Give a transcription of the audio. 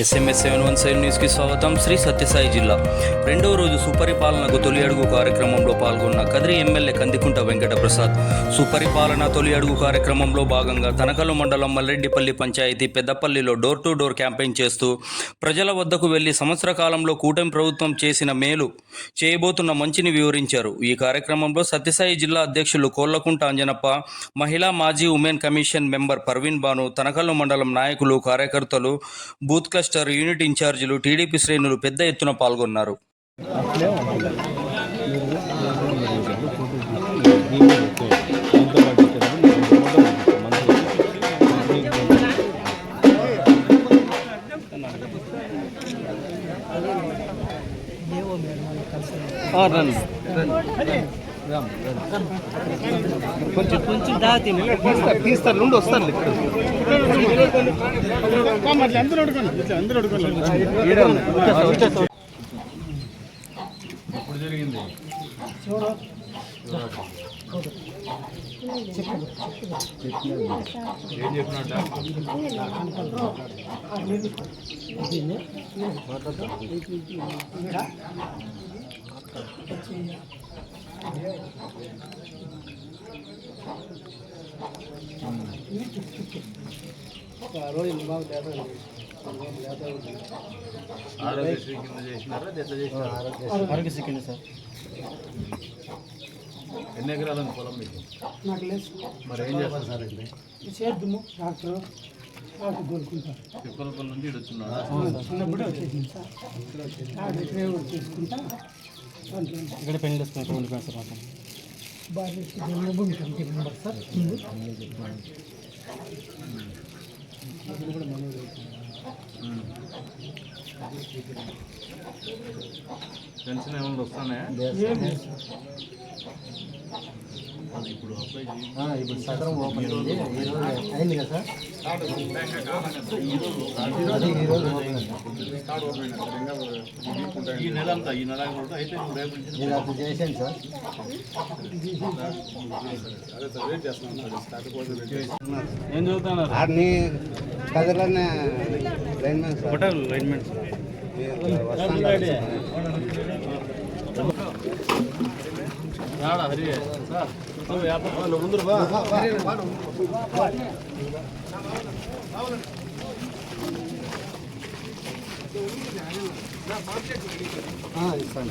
SMS seven one seven న్యూస్కి స్వాగతం. శ్రీ సత్యసాయి జిల్లా. రెండవ రోజు సుపరిపాలనకు తొలి అడుగు కార్యక్రమంలో పాల్గొన్న కదిరి ఎమ్మెల్యే కందికుంట వెంకట ప్రసాద్ సుపరిపాలన తొలి అడుగు కార్యక్రమంలో భాగంగా తనకలు మండలం మల్లెడ్డిపల్లి పంచాయతీ పెద్దపల్లిలో డోర్ టు డోర్ క్యాంపెయిన్ చేస్తూ ప్రజల వద్దకు వెళ్ళి సంవత్సర కాలంలో కూటమి ప్రభుత్వం చేసిన మేలు చేయబోతున్న మంచిని వివరించారు. ఈ కార్యక్రమంలో సత్యసాయి జిల్లా అధ్యక్షులు కోళ్ళకుంట అంజనప్ప మహిళా మాజీ women commission member Parveen Banu Tanakallu మండలం నాయకులు కార్యకర్తలు బూత్ క్లస్టర్ యూనిట్ ఇన్ఛార్జీలు టీడీపీ శ్రేణులు పెద్ద ఎత్తున పాల్గొన్నారు. కొంచెం కొంచెం దాతి తీస్తారు తీస్తారు నుండి వస్తారు ఇక్కడ ఈడే ఉన్నాయి. ఆరోగ్యశ్రీ కింద చేసినారా ఆరోగ్యశ్రీ కింద సార్ ఎన్ని ఎకరాలు పొలం మీకు నాకు లేదు మరి ఏం చేస్తారు సార్ ఇది చేద్దాము డాక్టర్ డాక్టర్ దొరుకుంటారు తిప్పలపల్లి నుంచి ఇటు వచ్చినాడా చిన్నప్పుడే వచ్చేసింది సార్ డాక్టర్ డ్రైవర్ చేసుకుంటా ఇక్కడ పెళ్లి చేసుకుని ఉండిపోయాను సార్ మాకు భార్య భూమి కమిటీ మెంబర్ సార్ ముందు పెన్షన్ ఏమైనా వస్తానే ఏమి అది ఇప్పుడు అప్లై చేయి ఇప్పుడు సదరం ఓపెన్ అయింది ఈ రోజు అయింది కదా సార్ అది ఈ రోజు ఓపెన్ అయింది ఈ నెల అంతా ఈ నెల కూడా అయితే రేపు నేను చేశాను సార్. ఏం చదువుతున్నారు అన్ని కదలనే లైన్మెన్ సార్. హోటల్ లైన్మెంట్ హరి? సార్ ముందు ఇస్తాను.